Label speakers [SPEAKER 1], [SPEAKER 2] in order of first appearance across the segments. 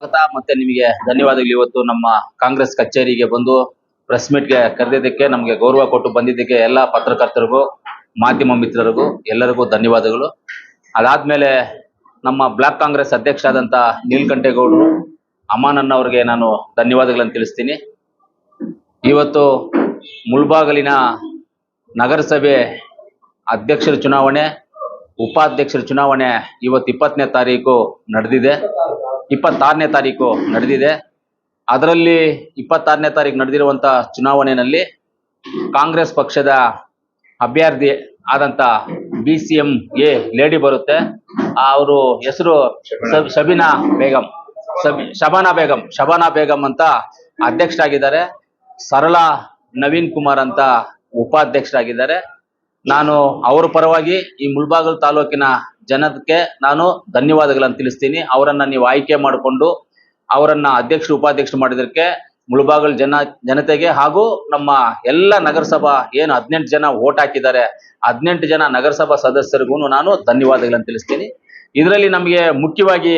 [SPEAKER 1] ಸ್ವಾಗತ. ಮತ್ತೆ ನಿಮಗೆ ಧನ್ಯವಾದಗಳು. ಇವತ್ತು ನಮ್ಮ ಕಾಂಗ್ರೆಸ್ ಕಚೇರಿಗೆ ಬಂದು ಪ್ರೆಸ್ ಮೀಟ್ಗೆ ಕರೆದಿದ್ದಕ್ಕೆ ನಮಗೆ ಗೌರವ ಕೊಟ್ಟು ಬಂದಿದ್ದಕ್ಕೆ ಎಲ್ಲ ಪತ್ರಕರ್ತರಿಗೂ, ಮಾಧ್ಯಮ ಮಿತ್ರರಿಗೂ ಎಲ್ಲರಿಗೂ ಧನ್ಯವಾದಗಳು. ಅದಾದ್ಮೇಲೆ ನಮ್ಮ ಬ್ಲಾಕ್ ಕಾಂಗ್ರೆಸ್ ಅಧ್ಯಕ್ಷ ಆದಂತ ನೀಲ್ಕಂಠೇಗೌಡರು ಅಮಾನನ್ ಅವರಿಗೆ ನಾನು ಧನ್ಯವಾದಗಳನ್ನು ತಿಳಿಸ್ತೀನಿ. ಇವತ್ತು ಮುಳ್ಬಾಗಲಿನ ನಗರಸಭೆ ಅಧ್ಯಕ್ಷರ ಚುನಾವಣೆ, ಉಪಾಧ್ಯಕ್ಷರ ಚುನಾವಣೆ ಇವತ್ತು ಇಪ್ಪತ್ತನೇ ತಾರೀಕು ನಡೆದಿದೆ. ಇಪ್ಪತ್ತಾರನೇ ತಾರೀಕು ನಡೆದಿದೆ. ಅದರಲ್ಲಿ ಇಪ್ಪತ್ತಾರನೇ ತಾರೀಕು ನಡೆದಿರುವಂಥ ಚುನಾವಣೆಯಲ್ಲಿ ಕಾಂಗ್ರೆಸ್ ಪಕ್ಷದ ಅಭ್ಯರ್ಥಿ ಆದಂತ B C M A lady ಬರುತ್ತೆ. ಅವರು ಹೆಸರು ಶಬೀನಾ ಬೇಗಂ ಶಬಾನಾ ಬೇಗಂ ಶಬಾನಾ ಬೇಗಂ ಅಂತ ಅಧ್ಯಕ್ಷರಾಗಿದ್ದಾರೆ. ಸರಳ ನವೀನ್ ಕುಮಾರ್ ಅಂತ ಉಪಾಧ್ಯಕ್ಷರಾಗಿದ್ದಾರೆ. ನಾನು ಅವರ ಪರವಾಗಿ ಈ ಮುಳ್ಬಾಗಲ್ ತಾಲೂಕಿನ ಜನಕ್ಕೆ ನಾನು ಧನ್ಯವಾದಗಳನ್ನು ತಿಳಿಸ್ತೀನಿ. ಅವರನ್ನ ನೀವು ಆಯ್ಕೆ ಮಾಡಿಕೊಂಡು ಅವರನ್ನ ಅಧ್ಯಕ್ಷರು, ಉಪಾಧ್ಯಕ್ಷರು ಮಾಡಿದಕ್ಕೆ ಮುಳ್ಬಾಗಲ್ ಜನ, ಜನತೆಗೆ ಹಾಗೂ ನಮ್ಮ ಎಲ್ಲ ನಗರಸಭಾ ಏನು ಹದಿನೆಂಟು ಜನ ಓಟ್ ಹಾಕಿದ್ದಾರೆ, ಹದಿನೆಂಟು ಜನ ನಗರಸಭಾ ಸದಸ್ಯರಿಗೂ ನಾನು ಧನ್ಯವಾದಗಳನ್ನು ತಿಳಿಸ್ತೀನಿ. ಇದರಲ್ಲಿ ನಮಗೆ ಮುಖ್ಯವಾಗಿ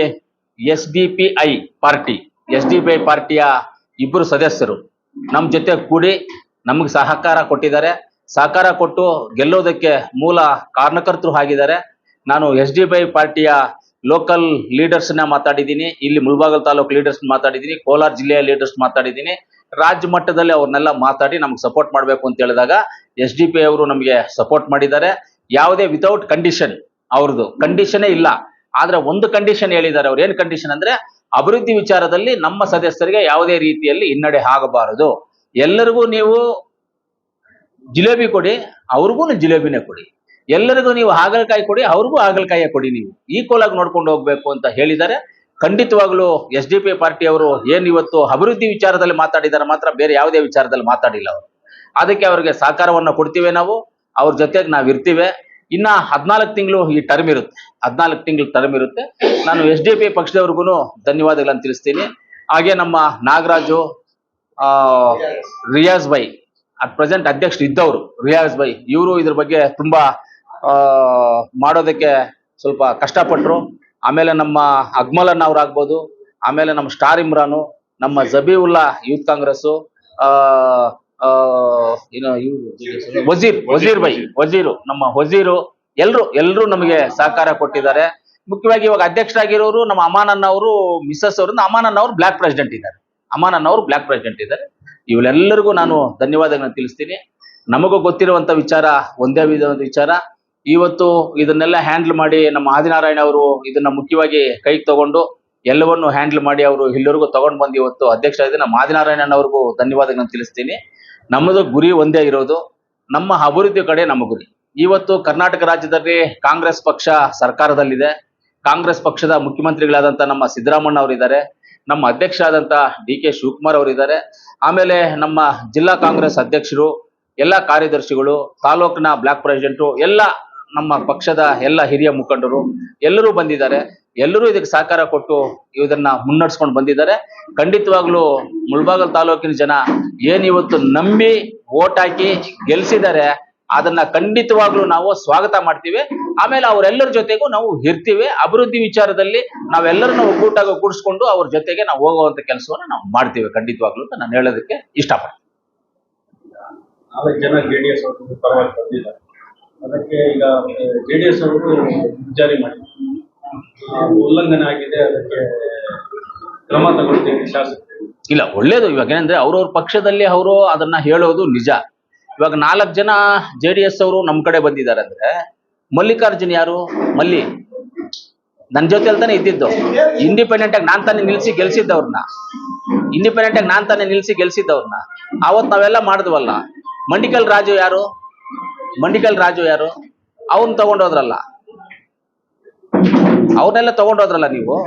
[SPEAKER 1] ಎಸ್ ಪಾರ್ಟಿ, ಎಸ್ ಪಾರ್ಟಿಯ ಇಬ್ಬರು ಸದಸ್ಯರು. ನಮ್ಮ ಜೊತೆ ಕೂಡಿ ನಮಗೆ ಸಹಕಾರ ಕೊಟ್ಟಿದ್ದಾರೆ. ಸಹಕಾರ ಕೊಟ್ಟು ಗೆಲ್ಲೋದಕ್ಕೆ ಮೂಲ ಕಾರಣಕರ್ತರು ಆಗಿದ್ದಾರೆ. ನಾನು ಎಸ್ ಡಿ ಬೈ ಪಾರ್ಟಿಯ ಲೋಕಲ್ ಲೀಡರ್ಸ್ನ ಮಾತಾಡಿದ್ದೀನಿ. ಇಲ್ಲಿ ಮುಳಬಾಗಲ್ ತಾಲೂಕು ಲೀಡರ್ಸ್ ಮಾತಾಡಿದ್ದೀನಿ. ಕೋಲಾರ ಜಿಲ್ಲೆಯ ಲೀಡರ್ಸ್ ಮಾತಾಡಿದ್ದೀನಿ. ರಾಜ್ಯ ಮಟ್ಟದಲ್ಲಿ ಅವ್ರನ್ನೆಲ್ಲ ಮಾತಾಡಿ ನಮ್ಗೆ ಸಪೋರ್ಟ್ ಮಾಡಬೇಕು ಅಂತ ಹೇಳಿದಾಗ ಎಸ್ ಡಿ ಪಿ ಅವರು ನಮಗೆ ಸಪೋರ್ಟ್ ಮಾಡಿದ್ದಾರೆ. ಯಾವುದೇ ವಿತೌಟ್ ಕಂಡೀಷನ್ ಅವ್ರದ್ದು. ಕಂಡೀಷನೇ ಇಲ್ಲ. ಆದ್ರೆ ಒಂದು ಕಂಡೀಷನ್ ಹೇಳಿದ್ದಾರೆ. ಅವ್ರು ಏನು ಕಂಡೀಷನ್ ಅಂದ್ರೆ ಅಭಿವೃದ್ಧಿ ವಿಚಾರದಲ್ಲಿ ನಮ್ಮ ಸದಸ್ಯರಿಗೆ ಯಾವುದೇ ರೀತಿಯಲ್ಲಿ ಹಿನ್ನಡೆ ಆಗಬಾರದು. ಎಲ್ಲರಿಗೂ ನೀವು ಜಿಲೇಬಿ ಕೊಡಿ ಅವ್ರಿಗೂ ಜಿಲೇಬಿನೇ ಕೊಡಿ. ಎಲ್ಲರಿಗೂ ನೀವು ಹಾಗಲಕಾಯಿ ಕೊಡಿ, ಅವ್ರಿಗೂ ಹಾಗಲಕಾಯಿಯೇ ಕೊಡಿ ನೀವು. ಈಕ್ವಲ್ ಆಗಿ ನೋಡ್ಕೊಂಡು ಹೋಗ್ಬೇಕು ಅಂತ ಹೇಳಿದ್ದಾರೆ. ಖಂಡಿತವಾಗ್ಲೂ ಎಸ್ ಡಿ ಪಿ ಪಾರ್ಟಿಯವರು ಏನ್ ಇವತ್ತು ಅಭಿವೃದ್ಧಿ ವಿಚಾರದಲ್ಲಿ ಮಾತಾಡಿದ್ದಾರೆ ಮಾತ್ರ ಬೇರೆ ಯಾವುದೇ ವಿಚಾರದಲ್ಲಿ ಮಾತಾಡಿಲ್ಲ ಅವರು. ಅದಕ್ಕೆ ಅವರಿಗೆ ಸಹಕಾರವನ್ನು ಕೊಡ್ತೀವಿ ನಾವು. ಅವ್ರ ಜೊತೆಗೆ ನಾವು ಇರ್ತೀವಿ. ಇನ್ನ ಹದಿನಾಲ್ಕು ತಿಂಗಳು ಈ ಟರ್ಮ್ ಇರುತ್ತೆ. ಹದಿನಾಲ್ಕು ತಿಂಗಳು ಟರ್ಮ್ ಇರುತ್ತೆ. ನಾನು ಎಸ್ ಡಿ ಪಿ ಪಕ್ಷದವ್ರಿಗೂ ಧನ್ಯವಾದಗಳನ್ನು ತಿಳಿಸ್ತೀನಿ. ಹಾಗೆ ನಮ್ಮ ನಾಗರಾಜು ರಿಯಾಜ್ ಬೈ ಅಟ್ ಪ್ರೆಸೆಂಟ್ ಅಧ್ಯಕ್ಷರು ಇದ್ದವರು ರಿಯಾಜ್ ಬೈ, ಇವರು ಇದ್ರ ಬಗ್ಗೆ ತುಂಬಾ ಮಾಡೋದಕ್ಕೆ ಸ್ವಲ್ಪ ಕಷ್ಟಪಟ್ರು. ಆಮೇಲೆ ನಮ್ಮ ಅಗ್ಮಲನ್ ಅವ್ರು ಆಗ್ಬೋದು ಆಮೇಲೆ ನಮ್ಮ ಸ್ಟಾರ್ ಇಮ್ರಾನು, ನಮ್ಮ ಜಬೀವುಲ್ಲಾ ಯೂತ್ ಕಾಂಗ್ರೆಸ್ ವಜೀರ್ ವಜೀರ್ ಬೈ, ವಜೀರು, ನಮ್ಮ ವಜೀರು, ಎಲ್ರು ಎಲ್ರು ನಮಗೆ ಸಹಕಾರ ಕೊಟ್ಟಿದ್ದಾರೆ. ಮುಖ್ಯವಾಗಿ ಇವಾಗ ಅಧ್ಯಕ್ಷರಾಗಿರೋರು ನಮ್ಮ ಅಮಾನಣ್ಣ ಅವರು ಮಿಸಸ್ ಅವರು ಅಮಾನಣ್ಣ ಅವರು ಬ್ಲಾಕ್ ಪ್ರೆಸಿಡೆಂಟ್ ಇದ್ದಾರೆ. ಅಮಾನಣ್ಣ ಅವರು ಬ್ಲಾಕ್ ಪ್ರೆಸಿಡೆಂಟ್ ಇದ್ದಾರೆ. ಇವರೆಲ್ಲರಿಗೂ ನಾನು ಧನ್ಯವಾದಗಳನ್ನು ತಿಳಿಸ್ತೀನಿ. ನಮಗೂ ಗೊತ್ತಿರುವಂತ ವಿಚಾರ, ಒಂದೇ ವಿಧವಾದ ವಿಚಾರ. ಇವತ್ತು ಇದನ್ನೆಲ್ಲ ಹ್ಯಾಂಡಲ್ ಮಾಡಿ ನಮ್ಮ ಆದಿನಾರಾಯಣ ಅವರು ಇದನ್ನ ಮುಖ್ಯವಾಗಿ ಕೈಗೆ ತಗೊಂಡು ಎಲ್ಲವನ್ನು ಹ್ಯಾಂಡಲ್ ಮಾಡಿ ಅವರು ಎಲ್ಲರಿಗೂ ತಗೊಂಡು ಬಂದು ಇವತ್ತು ಅಧ್ಯಕ್ಷ ನಮ್ಮ ಆದಿನಾರಾಯಣ ಅವ್ರಿಗೂ ಧನ್ಯವಾದಗಳನ್ನು ತಿಳಿಸ್ತೀನಿ. ನಮ್ಮದು ಗುರಿ ಒಂದೇ ಇರೋದು. ನಮ್ಮ ಅಭಿವೃದ್ಧಿ ಕಡೆ ನಮ್ಮ ಗುರಿ. ಇವತ್ತು ಕರ್ನಾಟಕ ರಾಜ್ಯದಲ್ಲಿ ಕಾಂಗ್ರೆಸ್ ಪಕ್ಷ ಸರ್ಕಾರದಲ್ಲಿದೆ. ಕಾಂಗ್ರೆಸ್ ಪಕ್ಷದ ಮುಖ್ಯಮಂತ್ರಿಗಳಾದಂತ ನಮ್ಮ ಸಿದ್ದರಾಮಣ್ಣ ಅವರಿದ್ದಾರೆ. ನಮ್ಮ ಅಧ್ಯಕ್ಷರಾದಂಥ ಡಿ ಕೆ ಶಿವಕುಮಾರ್ ಅವರಿದ್ದಾರೆ. ಆಮೇಲೆ ನಮ್ಮ ಜಿಲ್ಲಾ ಕಾಂಗ್ರೆಸ್ ಅಧ್ಯಕ್ಷರು, ಎಲ್ಲ ಕಾರ್ಯದರ್ಶಿಗಳು, ತಾಲೂಕಿನ ಬ್ಲಾಕ್ ಪ್ರೆಸಿಡೆಂಟು, ಎಲ್ಲ ನಮ್ಮ ಪಕ್ಷದ ಎಲ್ಲ ಹಿರಿಯ ಮುಖಂಡರು, ಎಲ್ಲರೂ ಬಂದಿದ್ದಾರೆ. ಎಲ್ಲರೂ ಇದಕ್ಕೆ ಸಹಕಾರ ಕೊಟ್ಟು ಇದನ್ನ ಮುನ್ನಡೆಸ್ಕೊಂಡು ಬಂದಿದ್ದಾರೆ. ಖಂಡಿತವಾಗ್ಲೂ ಮುಳ್ಬಾಗಲ್ ತಾಲೂಕಿನ ಜನ ಏನಿವತ್ತು ನಂಬಿ ಓಟ್ ಹಾಕಿ ಗೆಲ್ಸಿದ್ದಾರೆ, ಅದನ್ನ ಖಂಡಿತವಾಗ್ಲೂ ನಾವು ಸ್ವಾಗತ ಮಾಡ್ತೀವಿ. ಆಮೇಲೆ ಅವರೆಲ್ಲರ ಜೊತೆಗೂ ನಾವು ಇರ್ತೀವಿ. ಅಭಿವೃದ್ಧಿ ವಿಚಾರದಲ್ಲಿ ನಾವೆಲ್ಲರನ್ನ ಒಗ್ಗೂಟಾಗಿ ಕೂಡಿಸ್ಕೊಂಡು ಅವ್ರ ಜೊತೆಗೆ ನಾವು ಹೋಗುವಂತ ಕೆಲಸವನ್ನ ನಾವು ಮಾಡ್ತೀವಿ ಖಂಡಿತವಾಗ್ಲೂ ಅಂತ ನಾನು ಹೇಳೋದಕ್ಕೆ ಇಷ್ಟಪಡ್ತೀನಿ.
[SPEAKER 2] ನಾಲ್ಕು ಜನ ಜೆ ಡಿ ಎಸ್ ಅವರು ಪರವಾಗಿ ಬಂದಿದ್ದಾರೆ. ಅದಕ್ಕೆ ಈಗ ಜೆ ಡಿ ಎಸ್ ಅವರು ಜಾರಿ ಮಾಡಿ ಉಲ್ಲಂಘನೆ ಆಗಿದೆ ಅದಕ್ಕೆ ಕ್ರಮ ತಗೊಳ್ತೀವಿ ಶಾಸಕರು.
[SPEAKER 1] ಇಲ್ಲ ಒಳ್ಳೇದು. ಇವಾಗ ಏನಂದ್ರೆ ಅವ್ರವ್ರ ಪಕ್ಷದಲ್ಲಿ ಅವರು ಅದನ್ನ ಹೇಳೋದು ನಿಜ. ಇವಾಗ ನಾಲ್ಕು ಜನ ಜೆ ಡಿ ಎಸ್ ಅವರು ನಮ್ ಕಡೆ ಬಂದಿದ್ದಾರೆ ಅಂದ್ರೆ ಮಲ್ಲಿಕಾರ್ಜುನ್ ಯಾರು? ಮಲ್ಲಿ. ನನ್ನ ಜೊತೆ ತಾನೇ ಇದ್ದಿದ್ದು. ಇಂಡಿಪೆಂಡೆಂಟ್ ಆಗಿ ನಾನ್ ತಾನೇ ನಿಲ್ಸಿ ಗೆಲ್ಸಿದ್ದವ್ರನ್ನ ಇಂಡಿಪೆಂಡೆಂಟ್ ಆಗಿ ನಾನ್ ತಾನೇ ನಿಲ್ಸಿ ಗೆಲ್ಸಿದ್ದವ್ರನ್ನ ಅವತ್ ನಾವೆಲ್ಲ ಮಾಡಿದ್ವಲ್ಲ. ಮಂಡಿಕಲ್ ರಾಜು ಯಾರು? ಮಂಡಿಕಲ್ ರಾಜು ಯಾರು? ಅವನ್ ತಗೊಂಡೋದ್ರಲ್ಲ. ಅವ್ರನ್ನೆಲ್ಲ ತಗೊಂಡೋದ್ರಲ್ಲ ನೀವು?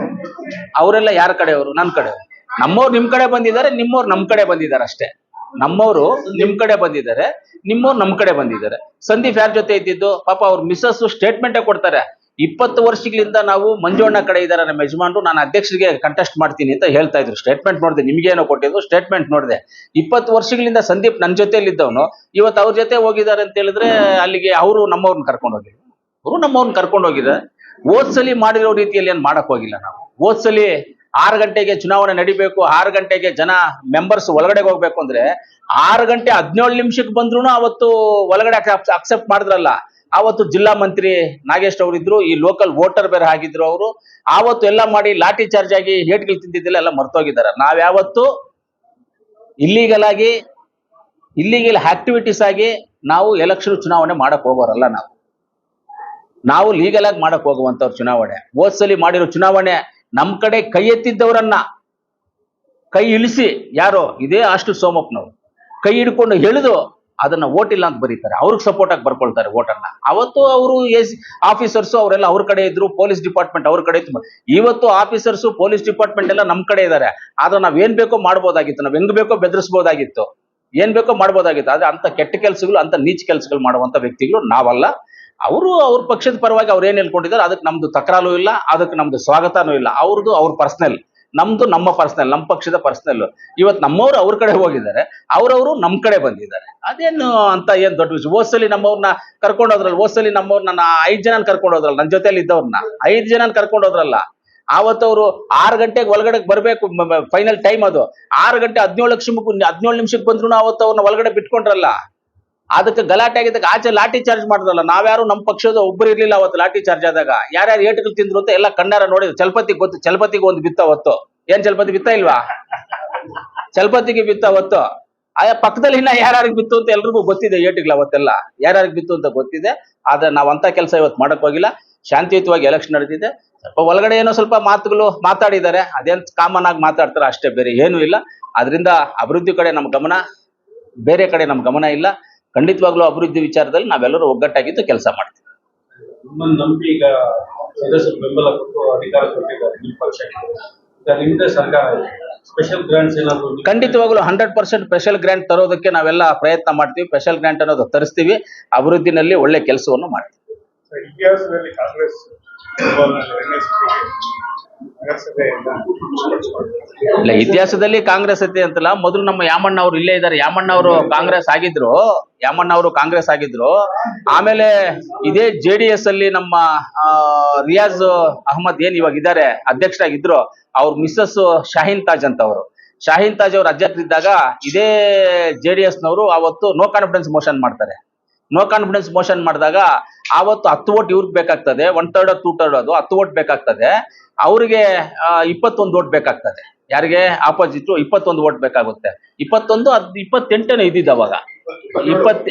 [SPEAKER 1] ಅವರೆಲ್ಲ ಯಾರ ಕಡೆಯವರು? ನನ್ನ ಕಡೆ. ನಮ್ಮವ್ರು ನಿಮ್ ಕಡೆ ಬಂದಿದ್ದಾರೆ, ನಿಮ್ಮವ್ರು ನಮ್ ಕಡೆ ಬಂದಿದ್ದಾರೆ ಅಷ್ಟೇ. ನಮ್ಮವರು ನಿಮ್ ಕಡೆ ಬಂದಿದ್ದಾರೆ, ನಿಮ್ಮವ್ರು ನಮ್ ಕಡೆ ಬಂದಿದ್ದಾರೆ. ಸಂದೀಪ್ ಯಾರ ಜೊತೆ ಇದ್ದಿದ್ದು? ಪಾಪ ಅವ್ರ ಮಿಸ್ಸಸ್ ಸ್ಟೇಟ್ಮೆಂಟೇ ಕೊಡ್ತಾರೆ. ಇಪ್ಪತ್ತು ವರ್ಷಗಳಿಂದ ನಾವು ಮಂಜುಣ್ಣ ಕಡೆ ಇದ್ದಾರೆ ನಮ್ಮ ಯಜಮಾನ್ರು, ನಾನು ಅಧ್ಯಕ್ಷರಿಗೆ ಕಂಟೆಸ್ಟ್ ಮಾಡ್ತೀನಿ ಅಂತ ಹೇಳ್ತಾ ಇದ್ರು. ಸ್ಟೇಟ್ಮೆಂಟ್ ನೋಡಿದೆ, ನಿಮ್ಗೇನೋ ಕೊಟ್ಟಿದ್ರು ಸ್ಟೇಟ್ಮೆಂಟ್ ನೋಡಿದೆ. ಇಪ್ಪತ್ತು ವರ್ಷಗಳಿಂದ ಸಂದೀಪ್ ನನ್ನ ಜೊತೆಯಲ್ಲಿದ್ದವನು, ಇವತ್ತು ಅವ್ರ ಜೊತೆ ಹೋಗಿದ್ದಾರೆ ಅಂತ ಹೇಳಿದ್ರೆ ಅಲ್ಲಿಗೆ ಅವರು ನಮ್ಮವ್ರನ್ನ ಕರ್ಕೊಂಡು ಹೋಗಿದ್ರು. ಅವರು ನಮ್ಮವ್ರನ್ನ ಕರ್ಕೊಂಡು ಹೋಗಿದ್ದಾರೆ. ಓದ್ಸಲಿ ಮಾಡಿರೋ ರೀತಿಯಲ್ಲಿ ಏನು ಮಾಡಕ್ ಹೋಗಿಲ್ಲ ನಾವು. ಓದ್ಸಲಿ ಆರು ಗಂಟೆಗೆ ಚುನಾವಣೆ ನಡಿಬೇಕು, ಆರು ಗಂಟೆಗೆ ಜನ ಮೆಂಬರ್ಸ್ ಒಳಗಡೆ ಹೋಗ್ಬೇಕು ಅಂದ್ರೆ ಆರು ಗಂಟೆ ಹದಿನೇಳು ನಿಮಿಷಕ್ಕೆ ಬಂದ್ರು ಅವತ್ತು ಒಳಗಡೆ ಅಕ್ಸೆಪ್ಟ್ ಮಾಡಿದ್ರಲ್ಲ. ಆವತ್ತು ಜಿಲ್ಲಾ ಮಂತ್ರಿ ನಾಗೇಶ್ ಅವರು ಇದ್ರು, ಈ ಲೋಕಲ್ ವೋಟರ್ ಬೇರೆ ಆಗಿದ್ರು ಅವರು. ಆವತ್ತು ಎಲ್ಲ ಮಾಡಿ ಲಾಠಿ ಚಾರ್ಜ್ ಆಗಿ ಹೇಟ್ಗಳು ತಿಂದಿದ್ದೆಲ್ಲ ಎಲ್ಲ ಮರ್ತೋಗಿದ್ದಾರೆ. ನಾವ್ಯಾವತ್ತು ಇಲ್ಲಿಗಲ್ ಆಗಿ ಇಲ್ಲಿಗಲ್ ಆಕ್ಟಿವಿಟೀಸ್ ಆಗಿ ನಾವು ಎಲೆಕ್ಷನ್ ಚುನಾವಣೆ ಮಾಡಕ್ ಹೋಗೋರಲ್ಲ ನಾವು. ನಾವು ಲೀಗಲ್ ಆಗಿ ಮಾಡಕ್ ಹೋಗುವಂತವ್ರು ಚುನಾವಣೆ. ಓದ್ಸಲಿ ಸಲಿ ಮಾಡಿರೋ ಚುನಾವಣೆ ನಮ್ ಕಡೆ ಕೈ ಎತ್ತಿದ್ದವರನ್ನ ಕೈ ಇಳಿಸಿ, ಯಾರೋ, ಇದೇ ಅಷ್ಟು ಸೋಮಪ್ಪನವ್ರು. ಕೈ ಹಿಡ್ಕೊಂಡು ಹೇಳಿದು ಅದನ್ನ ಓಟ್ ಇಲ್ಲ ಅಂತ ಬರೀತಾರೆ. ಅವ್ರಿಗೆ ಸಪೋರ್ಟ್ ಆಗಿ ಬರ್ಕೊಳ್ತಾರೆ ಓಟನ್ನ ಅವತ್ತು ಅವರು ಎಸ್ ಆಫೀಸರ್ಸ್ ಅವರೆಲ್ಲ ಅವ್ರ ಕಡೆ ಇದ್ರು ಪೊಲೀಸ್ ಡಿಪಾರ್ಟ್ಮೆಂಟ್ ಅವ್ರ ಕಡೆ ಇತ್ತು. ಇವತ್ತು ಆಫೀಸರ್ಸ್ ಪೊಲೀಸ್ ಡಿಪಾರ್ಟ್ಮೆಂಟ್ ಎಲ್ಲ ನಮ್ಮ ಕಡೆ ಇದ್ದಾರೆ ಆದ್ರೆ ನಾವ್ ಏನ್ ಬೇಕೋ ಮಾಡ್ಬೋದಾಗಿತ್ತು. ನಾವ್ ಹೆಂಗ್ ಬೇಕೋ ಬೆದರಿಸಬಹುದಾಗಿತ್ತು ಏನ್ ಬೇಕೋ ಮಾಡ್ಬೋದಾಗಿತ್ತು. ಆದ್ರೆ ಅಂತ ಕೆಟ್ಟ ಕೆಲಸಗಳು ಅಂತ ನೀಚ ಕೆಲಸಗಳು ಮಾಡುವಂತ ವ್ಯಕ್ತಿಗಳು ನಾವಲ್ಲ. ಅವರು ಅವ್ರ ಪಕ್ಷದ ಪರವಾಗಿ ಅವ್ರು ಏನ್ ಹೇಳ್ಕೊಂಡಿದ್ದಾರೆ, ಅದಕ್ಕೆ ನಮ್ದು ತಕರಾರು ಇಲ್ಲ, ಅದಕ್ಕೆ ನಮ್ದು ಸ್ವಾಗತನೂ ಇಲ್ಲ. ಅವ್ರದ್ದು ಅವ್ರ ಪರ್ಸನಲ್ ನಮ್ದು ನಮ್ಮ ಪರ್ಸನಲ್ ನಮ್ಮ ಪಕ್ಷದ ಪರ್ಸನಲ್ ಇವತ್ತು ನಮ್ಮವ್ರು ಅವ್ರ ಕಡೆ ಹೋಗಿದ್ದಾರೆ, ಅವ್ರವರು ನಮ್ ಕಡೆ ಬಂದಿದ್ದಾರೆ. ಅದೇನು ಅಂತ ಏನ್ ದೊಡ್ಡ ವಿಷಯ. ಓಸಲಿ ನಮ್ಮವ್ರನ್ನ ಕರ್ಕೊಂಡು ಹೋದ್ರಲ್ಲ, ಓಸಲಿ ನಮ್ಮವ್ರನ್ನ ಐದ್ ಜನ ಕರ್ಕೊಂಡು ಹೋದ್ರಲ್ಲ ನನ್ನ ಜೊತೆಲಿ ಇದ್ದವ್ರನ್ನ ಐದ್ ಜನ ಕರ್ಕೊಂಡು ಹೋದ್ರಲ್ಲ ಆವತ್ತವರು ಆರು ಗಂಟೆಗೆ ಒಳಗಡೆ ಬರ್ಬೇಕು ಫೈನಲ್ ಟೈಮ್ ಅದು. ಆರು ಗಂಟೆ ಹದಿನೇಳು ಲಕ್ಷ ಹದಿನೇಳು ನಿಮಿಷಕ್ಕೆ ಬಂದ್ರು ಅವತ್ತು ಅವ್ರನ್ನ ಒಳಗಡೆ ಬಿಟ್ಕೊಂಡ್ರಲ್ಲ. ಅದಕ್ಕೆ ಗಲಾಟೆ ಆಗಿದ್ದಕ್ಕೆ ಆಚೆ ಲಾಠಿ ಚಾರ್ಜ್ ಮಾಡಿದ್ರಲ್ಲ, ನಾವ್ಯಾರು ನಮ್ಮ ಪಕ್ಷದ ಒಬ್ಬರು ಇರ್ಲಿಲ್ಲ ಅವತ್ತು ಲಾಠಿ ಚಾರ್ಜ್ ಆದಾಗ. ಯಾರ್ಯಾರು ಏಟುಗಳು ತಿಂದ್ರು ಅಂತ ಎಲ್ಲ ಕಣ್ಣಾರ ನೋಡಿದ್ರು ಚಲಪತಿಗೆ ಗೊತ್ತು, ಚಲಪತಿಗೆ ಒಂದು ಬಿತ್ತ ಅವತ್ತು. ಏನ್ ಚಲಪತಿ ಬಿತ್ತ ಇಲ್ವಾ? ಚಲಪತಿಗೆ ಬಿತ್ತ ಅವತ್ತು. ಆಯಾ ಪಕ್ಕದಲ್ಲಿ ಇನ್ನ ಯಾರ್ಯಾರಿಗೆ ಬಿತ್ತು ಅಂತ ಎಲ್ರಿಗೂ ಗೊತ್ತಿದೆ ಏಟುಗಳು ಅವತ್ತೆಲ್ಲ. ಯಾರ್ಯಾರಿಗೆ ಬಿತ್ತು ಅಂತ ಗೊತ್ತಿದೆ, ಆದ್ರೆ ನಾವ್ ಅಂತ ಕೆಲಸ ಇವತ್ತು ಮಾಡಕ್ ಹೋಗಿಲ್ಲ. ಶಾಂತಿಯುತವಾಗಿ ಎಲೆಕ್ಷನ್ ನಡೆದಿದೆ ಸ್ವಲ್ಪ ಒಳಗಡೆ ಏನೋ ಸ್ವಲ್ಪ ಮಾತುಗಳು ಮಾತಾಡಿದ್ದಾರೆ. ಅದೇನ್ ಕಾಮನ್ ಆಗಿ ಮಾತಾಡ್ತಾರೆ ಅಷ್ಟೇ, ಬೇರೆ ಏನೂ ಇಲ್ಲ. ಅದರಿಂದ ಅಭಿವೃದ್ಧಿ ಕಡೆ ನಮ್ಮ ಗಮನ, ಬೇರೆ ಕಡೆ ನಮ್ಮ ಗಮನ ಇಲ್ಲ. ಖಂಡಿತವಾಗ್ಲೂ ಅಭಿವೃದ್ಧಿ ವಿಚಾರದಲ್ಲಿ ನಾವೆಲ್ಲರೂ ಒಗ್ಗಟ್ಟಾಗಿದ್ದು ಕೆಲಸ ಮಾಡ್ತೀವಿ.
[SPEAKER 2] ಬೆಂಬಲ ಅಧಿಕಾರ
[SPEAKER 1] ಖಂಡಿತವಾಗ್ಲೂ ಹಂಡ್ರೆಡ್ ಪರ್ಸೆಂಟ್ ಸ್ಪೆಷಲ್ ಗ್ರಾಂಟ್ ತರೋದಕ್ಕೆ ನಾವೆಲ್ಲ ಪ್ರಯತ್ನ ಮಾಡ್ತೀವಿ. ಸ್ಪೆಷಲ್ ಗ್ರಾಂಟ್ ಅನ್ನೋದು ತರಿಸ್ತೀವಿ. ಅಭಿವೃದ್ಧಿನಲ್ಲಿ ಒಳ್ಳೆ ಕೆಲಸವನ್ನು ಮಾಡ್ತೀವಿ.
[SPEAKER 3] ಇತಿಹಾಸದಲ್ಲಿ ಕಾಂಗ್ರೆಸ್ ನಗರಸಭೆಯಿಂದ
[SPEAKER 1] ಇಲ್ಲ, ಇತಿಹಾಸದಲ್ಲಿ ಕಾಂಗ್ರೆಸ್ ಐತೆ ಅಂತಲ್ಲ, ಮೊದಲು ನಮ್ಮ ಯಾಮಣ್ಣ ಅವರು ಇಲ್ಲೇ ಇದ್ದಾರೆ ಯಾಮಣ್ಣ ಅವರು ಕಾಂಗ್ರೆಸ್ ಆಗಿದ್ರು, ಯಾಮಣ್ಣ ಅವರು ಕಾಂಗ್ರೆಸ್ ಆಗಿದ್ರು. ಆಮೇಲೆ ಇದೇ ಜೆ ಅಲ್ಲಿ ನಮ್ಮ ರಿಯಾಜ್ ಅಹಮದ್ ಏನ್ ಇವಾಗ ಇದ್ದಾರೆ ಅಧ್ಯಕ್ಷರಾಗಿದ್ರು, ಅವ್ರ ಮಿಸ್ಸಸ್ ಶಾಹೀನ್ ತಾಜ್ ಅಂತ ಅವರು. ಶಾಹೀನ್ ತಾಜ್ ಅವ್ರ ಅಧ್ಯಕ್ಷರಿದ್ದಾಗ ಇದೇ ಜೆ ಡಿ ಎಸ್ ನವರು ಅವತ್ತು ನೋ ಕಾನ್ಫಿಡೆನ್ಸ್ ಮೋಷನ್ ಮಾಡ್ತಾರೆ. ನೋ ಕಾನ್ಫಿಡೆನ್ಸ್ ಮೋಷನ್ ಮಾಡಿದಾಗ ಆವತ್ತು ಹತ್ತು ಓಟ್ ಇವ್ರಿಗೆ ಬೇಕಾಗ್ತದೆ ಒನ್ ತರ್ಡ್ ಟೂ ತರ್ಡ್ ಅದು ಹತ್ತು ಓಟ್ ಬೇಕಾಗ್ತದೆ. ಅವ್ರಿಗೆ ಇಪ್ಪತ್ತೊಂದು ಓಟ್ ಬೇಕಾಗ್ತದೆ. ಯಾರಿಗೆ? ಆಪೋಸಿಟ್ ಇಪ್ಪತ್ತೊಂದು ಓಟ್ ಬೇಕಾಗುತ್ತೆ. ಇಪ್ಪತ್ತೊಂದು, ಅದ್ ಇಪ್ಪತ್ತೆಂಟನೇ ಇದ್ದಿದ್ದು ಅವಾಗ. ಇಪ್ಪತ್?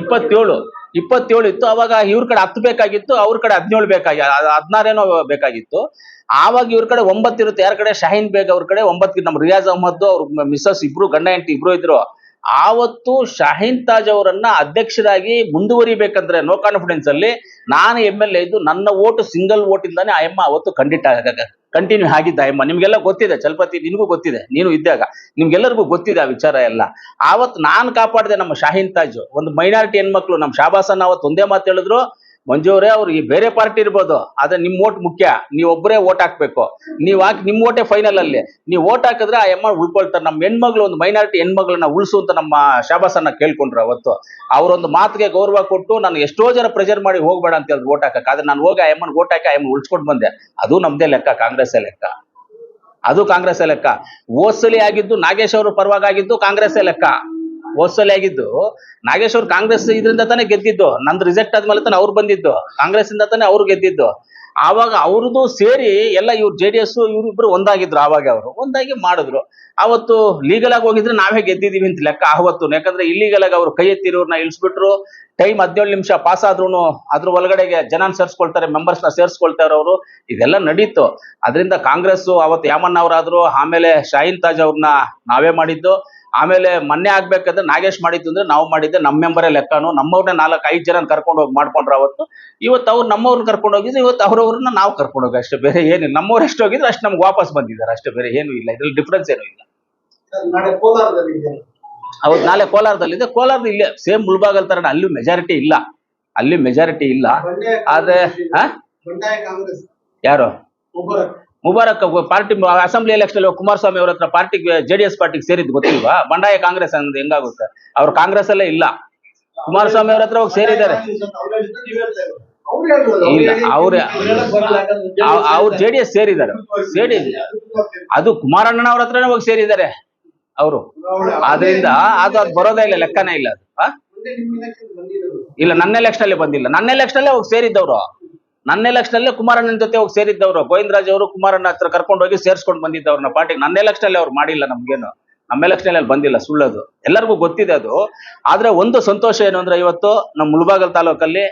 [SPEAKER 1] ಇಪ್ಪತ್ತೇಳು. ಇಪ್ಪತ್ತೇಳು ಇತ್ತು, ಅವಾಗ ಇವ್ರ ಕಡೆ ಹತ್ತು ಬೇಕಾಗಿತ್ತು, ಅವ್ರ ಕಡೆ ಹದಿನೇಳು ಬೇಕಾಗಿ ಹದಿನಾರೇನೋ ಬೇಕಾಗಿತ್ತು. ಆವಾಗ ಇವ್ರ ಕಡೆ ಒಂಬತ್ತು ಇರುತ್ತೆ. ಯಾರ ಕಡೆ? ಶಹೀನ್ ಬೇಗ್ ಅವ್ರ ಕಡೆ ಒಂಬತ್ತು ನಮ್ಮ ರಿಯಾಜ್ ಅಹಮದ್ ಅವ್ರ ಮಿಸ್ಸಸ್ ಇಬ್ರು, ಗಂಡ ಹೆಂಡತಿ ಇಬ್ರು ಇದ್ರು. ಆವತ್ತು ಶಾಹೀನ್ ತಾಜ್ ಅವರನ್ನ ಅಧ್ಯಕ್ಷರಾಗಿ ಮುಂದುವರಿಬೇಕಂದ್ರೆ ನೋ ಕಾನ್ಫಿಡೆನ್ಸ್ ಅಲ್ಲಿ ನಾನು ಎಂ ಎಲ್ ಎ ಇದ್ದು ನನ್ನ ಓಟು ಸಿಂಗಲ್ ಓಟ್ ಇಂದಾನೆ ಆ ಎಮ್ಮ ಅವತ್ತು ಖಂಡಿತ ಕಂಟಿನ್ಯೂ ಆಗಿದ್ದ ಆ ಎಮ್ಮ ನಿಮ್ಗೆಲ್ಲ ಗೊತ್ತಿದೆ, ಚಲಪತಿ, ನಿನಗೂ ಗೊತ್ತಿದೆ, ನೀನು ಇದ್ದಾಗ. ನಿಮ್ಗೆಲ್ಲರಿಗೂ ಗೊತ್ತಿದೆ ಆ ವಿಚಾರ ಎಲ್ಲ. ಆವತ್ತು ನಾನು ಕಾಪಾಡಿದೆ ನಮ್ಮ ಶಾಹೀನ್ ತಾಜ್, ಒಂದು ಮೈನಾರಿಟಿ ಹೆಣ್ಮಕ್ಳು, ನಮ್ಮ ಶಾಬಾಸನ್ ಅವತ್ತು ಒಂದೇ ಮಾತು ಹೇಳಿದ್ರು ಮಂಜು ಅವರೇ ಈ ಬೇರೆ ಪಾರ್ಟಿ ಇರ್ಬೋದು, ಆದ್ರೆ ನಿಮ್ ಓಟ್ ಮುಖ್ಯ. ನೀವ್ ಒಬ್ಬರೇ ಓಟ್ ಹಾಕ್ಬೇಕು. ನೀವ್ ಹಾಕಿ, ನಿಮ್ ಓಟೇ ಫೈನಲ್ ಅಲ್ಲಿ. ನೀವು ಓಟ್ ಹಾಕಿದ್ರೆ ಆ ಎಮ್ಮ ಉಳ್ಕೊಳ್ತಾರೆ. ನಮ್ಮ ಹೆಣ್ಮಗಳು, ಒಂದು ಮೈನಾರಿಟಿ ಹೆಣ್ಮಗಳನ್ನ ಉಳಿಸು ಅಂತ ನಮ್ಮ ಶಾಬಾಸನ್ನ ಕೇಳ್ಕೊಂಡ್ರು ಅವತ್ತು. ಅವರೊಂದು ಮಾತಿಗೆ ಗೌರವ ಕೊಟ್ಟು, ನಾನು ಎಷ್ಟೋ ಜನ ಪ್ರೆಜರ್ ಮಾಡಿ ಹೋಗ್ಬೇಡ ಅಂತ ಹೇಳಿದ್ರು ಓಟ್ ಹಾಕಕ್ಕೆ. ಆದ್ರೆ ನಾನು ಹೋಗಿ ಆ ಎಮ್ಮನ್ ಓಟ್ ಹಾಕಿ ಆ ಎಮ್ಮನ್ ಉಳ್ಸ್ಕೊಂಡು ಬಂದೆ. ಅದು ನಮ್ದೇ ಲೆಕ್ಕ ಕಾಂಗ್ರೆಸ್ ಲೆಕ್ಕ. ಅದು ಕಾಂಗ್ರೆಸ್ ಲೆಕ್ಕ. ಓಸಲಿ ಆಗಿದ್ದು ನಾಗೇಶ್ ಅವರು ಪರವಾಗಿದ್ದು ಕಾಂಗ್ರೆಸ್ ಲೆಕ್ಕ. ಓದ್ಸಲಿ ಆಗಿದ್ದು, ನಾಗೇಶ್ ಕಾಂಗ್ರೆಸ್ ಇದರಿಂದ ತಾನೇ ಗೆದ್ದಿದ್ದು. ನಂದು ರಿಜೆಕ್ಟ್ ಆದ್ಮೇಲೆ ತಾನೆ ಅವ್ರು ಬಂದಿದ್ದು. ಕಾಂಗ್ರೆಸ್ ಇಂದ ತಾನೇ ಅವ್ರು ಗೆದ್ದಿದ್ದು. ಆವಾಗ ಅವ್ರದ್ದು ಸೇರಿ ಎಲ್ಲ ಇವ್ರು ಜೆ ಡಿ ಎಸ್ ಇವ್ರಿಬ್ರು ಒಂದಾಗಿದ್ರು, ಆವಾಗ ಅವರು. ಒಂದಾಗಿ ಮಾಡಿದ್ರು. ಅವತ್ತು ಲೀಗಲ್ ಆಗಿ ಹೋಗಿದ್ರೆ ನಾವೇ ಗೆದ್ದಿದೀವಿ ಅಂತ ಲೆಕ್ಕ ಆವತ್ತು. ಯಾಕಂದ್ರೆ ಇಲ್ಲಿಗಲ್ ಆಗಿ ಅವ್ರು ಕೈ ಎತ್ತಿರೋರ್ನ ಇಳಿಸ್ಬಿಟ್ರು. ಟೈಮ್ ಹದಿನೇಳು ನಿಮಿಷ ಪಾಸ್ ಆದ್ರೂ ಅದ್ರ ಒಳಗಡೆಗೆ ಜನ ಸೇರಿಸ್ಕೊಳ್ತಾರೆ ಮೆಂಬರ್ಸ್ನ ಸೇರ್ಸ್ಕೊಳ್ತಾರೆ ಅವರು. ಇದೆಲ್ಲ ನಡೀತು. ಅದರಿಂದ ಕಾಂಗ್ರೆಸ್ ಅವತ್ತು ಯಾಮಣ್ಣ ಅವರಾದ್ರು, ಆಮೇಲೆ ಶಾಹಿನ್ ತಾಜ್ ಅವ್ರನ್ನ ನಾವೇ ಮಾಡಿದ್ದು. ಆಮೇಲೆ ಮೊನ್ನೆ ಆಗ್ಬೇಕಂದ್ರೆ ನಾಗೇಶ್ ಮಾಡಿದ್ದು ಅಂದ್ರೆ ನಾವು ಮಾಡಿದ್ದೆ ನಮ್ಮ ಮೆಂಬರೇ ಲೆಕ್ಕನು ನಮ್ಮವ್ರನ್ನ ನಾಲ್ಕು ಐದು ಜನ ಕರ್ಕೊಂಡು ಹೋಗಿ ಮಾಡ್ಕೊಂಡ್ರೆ ಅವತ್ತು. ಇವತ್ತು ಅವ್ರು ನಮ್ಮವ್ರನ್ನ ಕರ್ಕೊಂಡು ಹೋಗಿದ್ರು ಇವತ್ತು ಅವ್ರವ್ರನ್ನ ನಾವು ಕರ್ಕೊಂಡು ಹೋಗಿ ಅಷ್ಟೇ ಬೇರೆ ಏನಿಲ್ಲ. ನಮ್ಮವ್ರು ಎಷ್ಟು ಹೋಗಿದ್ರು ಅಷ್ಟು ನಮ್ಗೆ ವಾಪಸ್ ಬಂದಿದ್ದಾರೆ ಅಷ್ಟೇ ಬೇರೆ ಏನೂ ಇಲ್ಲ. ಇದ್ರಲ್ಲಿ ಡಿಫ್ರೆನ್ಸ್ ಏನೂ ಇಲ್ಲ.
[SPEAKER 3] ನಾಳೆ ಕೋಲಾರದಲ್ಲಿ ಇದೆ.
[SPEAKER 1] ಹೌದು ನಾಳೆ ಕೋಲಾರದಲ್ಲಿದೆ ಕೋಲಾರದ ಇಲ್ಲೇ ಸೇಮ್ ಮುಳ್ಬಾಗಲ್ ತರ ಅಲ್ಲಿ ಮೆಜಾರಿಟಿ ಇಲ್ಲ. ಅಲ್ಲಿ ಮೆಜಾರಿಟಿ ಇಲ್ಲ. ಆದ್ರೆ ಯಾರು? Mubarak party assembly election Kumaraswamy ಅವ್ರ ಹತ್ರ ಪಾರ್ಟಿಗೆ ಜೆಡಿಎಸ್ ಪಾರ್ಟಿಗೆ ಸೇರಿದ್ ಗೊತ್ತಿಲ್ವಾ? ಬಂಡಾಯ ಕಾಂಗ್ರೆಸ್ ಅನ್ನೋದು ಹೆಂಗಾಗುತ್ತೆ? ಅವ್ರ ಕಾಂಗ್ರೆಸ್ ಅಲ್ಲೇ ಇಲ್ಲ. ಕುಮಾರಸ್ವಾಮಿ ಅವ್ರ ಹತ್ರ ಹೋಗಿ ಸೇರಿದ್ದಾರೆ. ಇಲ್ಲ, ಅವ್ರ ಅವ್ರ ಜೆಡಿಎಸ್ ಸೇರಿದ್ದಾರೆ. ಸೇರಿ ಅದು ಕುಮಾರಣ್ಣನ ಅವ್ರ ಹತ್ರನೇ ಹೋಗಿ ಸೇರಿದ್ದಾರೆ ಅವರು. ಆದ್ರಿಂದ ಅದು ಅದು ಬರೋದೇ ಇಲ್ಲ ಲೆಕ್ಕನೇ ಇಲ್ಲ ಅದು. ಇಲ್ಲ ನನ್ನ ಎಲೆಕ್ಷನ್ ಅಲ್ಲಿ ಬಂದಿಲ್ಲ. ನನ್ನ ಎಲೆಕ್ಷನ್ ಅಲ್ಲೇ ಹೋಗಿ ಸೇರಿದ್ದವ್ರು. ನನ್ನ ಎಲೆಕ್ಷನ್ ಅಲ್ಲೇ ಕುಮಾರಣ್ಣನ ಜೊತೆ ಹೋಗಿ ಸೇರಿದ್ದವರು, ಗೋವಿಂದರಾಜ್ ಅವರು ಕುಮಾರಣ್ಣ ಹತ್ರ ಕರ್ಕೊಂಡು ಹೋಗಿ ಸೇರ್ಸ್ಕೊಂಡು ಬಂದಿದ್ದವ್ರನ್ನ ಪಾರ್ಟಿಗೆ ನನ್ನ ಎಲೆಕ್ಷನ್ ಅಲ್ಲಿ ಅವ್ರು ಮಾಡಿಲ್ಲ ನಮ್ಗೇನು. ನಮ್ಮ ಎಲೆಕ್ಷನ್ ಅಲ್ಲಿ ಬಂದಿಲ್ಲ, ಸುಳ್ಳದು. ಎಲ್ಲರಿಗೂ ಗೊತ್ತಿದೆ ಅದು. ಆದ್ರೆ ಒಂದು ಸಂತೋಷ ಏನು ಅಂದ್ರೆ ಇವತ್ತು ನಮ್ಮ ಮುಳಬಾಗಲ್ ತಾಲೂಕಲ್ಲಿ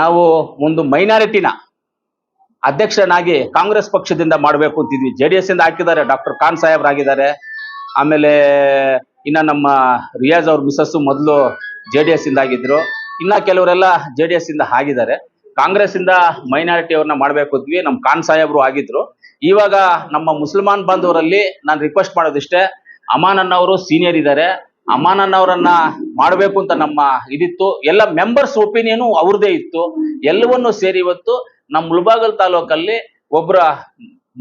[SPEAKER 1] ನಾವು ಒಂದು ಮೈನಾರಿಟಿನ ಅಧ್ಯಕ್ಷನಾಗಿ ಕಾಂಗ್ರೆಸ್ ಪಕ್ಷದಿಂದ ಮಾಡಬೇಕು ಅಂತಿದ್ವಿ. ಜೆ ಡಿ ಎಸ್ ಇಂದ ಹಾಕಿದ್ದಾರೆ, ಡಾಕ್ಟರ್ ಖಾನ್ ಸಾಹೇಬ್ರಾಗಿದ್ದಾರೆ ಆಮೇಲೆ ಇನ್ನ ನಮ್ಮ ರಿಯಾಜ್ ಅವ್ರ ಮಿಸಸ್ಸು ಮೊದಲು ಜೆ ಡಿ ಎಸ್ ಇಂದ ಆಗಿದ್ರು. ಇನ್ನ ಕೆಲವರೆಲ್ಲ ಜೆ ಡಿ ಎಸ್ ಇಂದ ಆಗಿದ್ದಾರೆ. ಕಾಂಗ್ರೆಸ್ ಇಂದ ಮೈನಾರಿಟಿ ಅವ್ರನ್ನ ಮಾಡ್ಬೇಕು ಅಂದ್ವಿ. ನಮ್ಮ ಖಾನ್ ಸಾಹೇಬ್ರು ಆಗಿದ್ರು. ಇವಾಗ ನಮ್ಮ ಮುಸಲ್ಮಾನ್ ಬಾಂಧವರಲ್ಲಿ ನಾನು ರಿಕ್ವೆಸ್ಟ್ ಮಾಡೋದಿಷ್ಟೇ ಅಮಾನನ್ ಅವರು ಸೀನಿಯರ್ ಇದ್ದಾರೆ ಅಮಾನನ್ ಅವರನ್ನ ಮಾಡಬೇಕು ಅಂತ ನಮ್ಮ ಇದಿತ್ತು. ಎಲ್ಲ ಮೆಂಬರ್ಸ್ ಒಪಿನಿಯನ್ ಅವ್ರದೇ ಇತ್ತು. ಎಲ್ಲವನ್ನೂ ಸೇರಿ ಇವತ್ತು ನಮ್ಮ ಮುಳಬಾಗಲ್ ತಾಲೂಕಲ್ಲಿ ಒಬ್ಬರ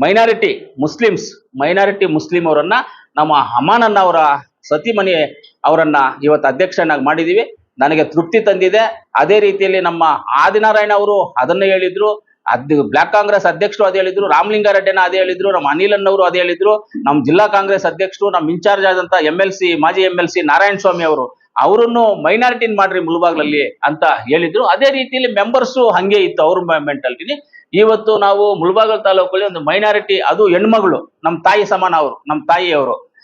[SPEAKER 1] ಮೈನಾರಿಟಿ ಮುಸ್ಲಿಮ್ಸ್ ಮೈನಾರಿಟಿ ಮುಸ್ಲಿಂ ಅವರನ್ನ ನಮ್ಮ ಅಮಾನನ್ ಅವರ ಸತಿಮನಿ ಅವರನ್ನ ಇವತ್ತು ಅಧ್ಯಕ್ಷನಾಗಿ ಮಾಡಿದೀವಿ. ನನಗೆ ತೃಪ್ತಿ ತಂದಿದೆ. ಅದೇ ರೀತಿಯಲ್ಲಿ ನಮ್ಮ ಆದಿನಾರಾಯಣ ಅವರು ಅದನ್ನು ಹೇಳಿದ್ರು. ಅದ್ ಬ್ಲಾಕ್ ಕಾಂಗ್ರೆಸ್ ಅಧ್ಯಕ್ಷರು ಅದೇ ಹೇಳಿದ್ರು. ರಾಮಲಿಂಗಾರೆಡ್ಡಿನ ಅದೇ ಹೇಳಿದ್ರು. ನಮ್ಮ ಅನಿಲನ್ ಅವರು ಅದೇ ಹೇಳಿದ್ರು. ನಮ್ಮ ಜಿಲ್ಲಾ ಕಾಂಗ್ರೆಸ್ ಅಧ್ಯಕ್ಷರು, ನಮ್ಮ ಇನ್ಚಾರ್ಜ್ ಆದಂತ ಎಂ ಎಲ್ ಸಿ ಮಾಜಿ M L C Narayana Swamy ಅವರು, ಅವರನ್ನು ಮೈನಾರಿಟಿನ್ ಮಾಡ್ರಿ ಮುಳುಬಾಗ್ಲಲ್ಲಿ ಅಂತ ಹೇಳಿದ್ರು. ಅದೇ ರೀತಿಯಲ್ಲಿ ಮೆಂಬರ್ಸು ಹಂಗೆ ಇತ್ತು ಅವ್ರ ಮೆಂಟಾಲಿಟಿನಿ ಇವತ್ತು ನಾವು ಮುಳುಬಾಗಲ್ ತಾಲೂಕಲ್ಲಿ ಒಂದು ಮೈನಾರಿಟಿ ಅದು ಹೆಣ್ಮಗಳು, ನಮ್ಮ ತಾಯಿ ಸಮಾನ ಅವರು, ನಮ್ಮ ತಾಯಿ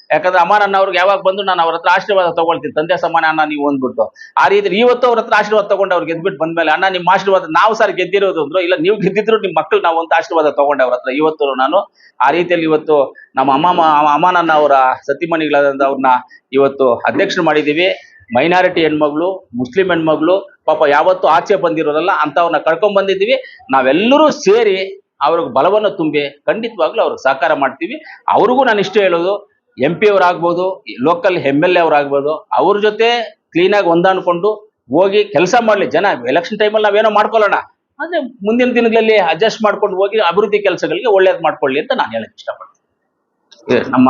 [SPEAKER 1] ಯಾಕಂದ್ರೆ ನನ್ನ ಅವ್ರಿಗೆ ಯಾವಾಗ ಬಂದು ನಾನು ಅವ್ರ ಹತ್ರ ಆಶೀರ್ವಾದ ತಗೊಳ್ತೀನಿ. ತಂದೆ ಸಮಾನ ಅಣ್ಣ ನೀವು ಅಂದ್ಬಿಟ್ಟು. ಆ ರೀತಿ ಇವತ್ತು ಅವ್ರ ಹತ್ರ ಆಶೀರ್ವಾದ ತಗೊಂಡು ಅವ್ರು ಗೆದ್ಬಿಟ್ಟು ಬಂದ್ಮೇಲೆ ಅಣ್ಣ ನಿಮ್ಮ ಆಶೀರ್ವಾದ ನಾವು ಸರ್ ಗೆದ್ದಿರೋದು ಅಂದ್ರು, ಇಲ್ಲ ನೀವು ಗೆದ್ದಿದ್ರು ನಿಮ್ಮ ಮಕ್ಕಳು ನಾವು ಅಂತ ಆಶೀರ್ವಾದ ತಗೊಂಡೆ ಅವ್ರ ಹತ್ರ. ಇವತ್ತು ನಾನು ಆ ರೀತಿಯಲ್ಲಿ ಇವತ್ತು ನಮ್ಮ ಅಮ್ಮ ಅಮ್ಮನನ್ನ ಅವರ ಸತಿಮಣಿಗಳಾದಂಥ ಅವ್ರನ್ನ ಇವತ್ತು ಅಧ್ಯಕ್ಷರು ಮಾಡಿದೀವಿ. ಮೈನಾರಿಟಿ ಹೆಣ್ಮಗಳು, ಮುಸ್ಲಿಂ ಹೆಣ್ಮಗಳು, ಪಾಪ ಯಾವತ್ತೂ ಆಚೆ ಬಂದಿರೋರಲ್ಲ ಅಂಥವ್ರನ್ನ ಕರ್ಕೊಂಡ್ ಬಂದಿದ್ದೀವಿ. ನಾವೆಲ್ಲರೂ ಸೇರಿ ಅವ್ರಿಗೆ ಬಲವನ್ನು ತುಂಬಿ ಖಂಡಿತವಾಗ್ಲೂ ಅವ್ರಿಗೆ ಸಹಕಾರ ಮಾಡ್ತೀವಿ. ಅವ್ರಿಗೂ ನಾನು ಇಷ್ಟು ಹೇಳೋದು ಎಂ ಪಿ ಅವರಾಗ್ಬೋದು ಲೋಕಲ್ ಎಂ ಎಲ್ ಎ ಅವರಾಗ್ಬೋದು, ಅವ್ರ ಜೊತೆ ಕ್ಲೀನಾಗಿ ಹೊಂದಾಣಿಕೊಂಡು ಹೋಗಿ ಕೆಲಸ ಮಾಡಲಿ. ಜನ ಎಲೆಕ್ಷನ್ ಟೈಮಲ್ಲಿ ನಾವೇನೋ ಮಾಡ್ಕೊಳ್ಳೋಣ. ಅಂದ್ರೆ ಮುಂದಿನ ದಿನಗಳಲ್ಲಿ ಅಡ್ಜಸ್ಟ್ ಮಾಡ್ಕೊಂಡು ಹೋಗಿ ಅಭಿವೃದ್ಧಿ ಕೆಲಸಗಳಿಗೆ ಒಳ್ಳೇದು ಮಾಡ್ಕೊಳ್ಳಿ ಅಂತ ನಾನು ಹೇಳಕ್ ಇಷ್ಟಪಡ್ತೀನಿ. ನಮ್ಮ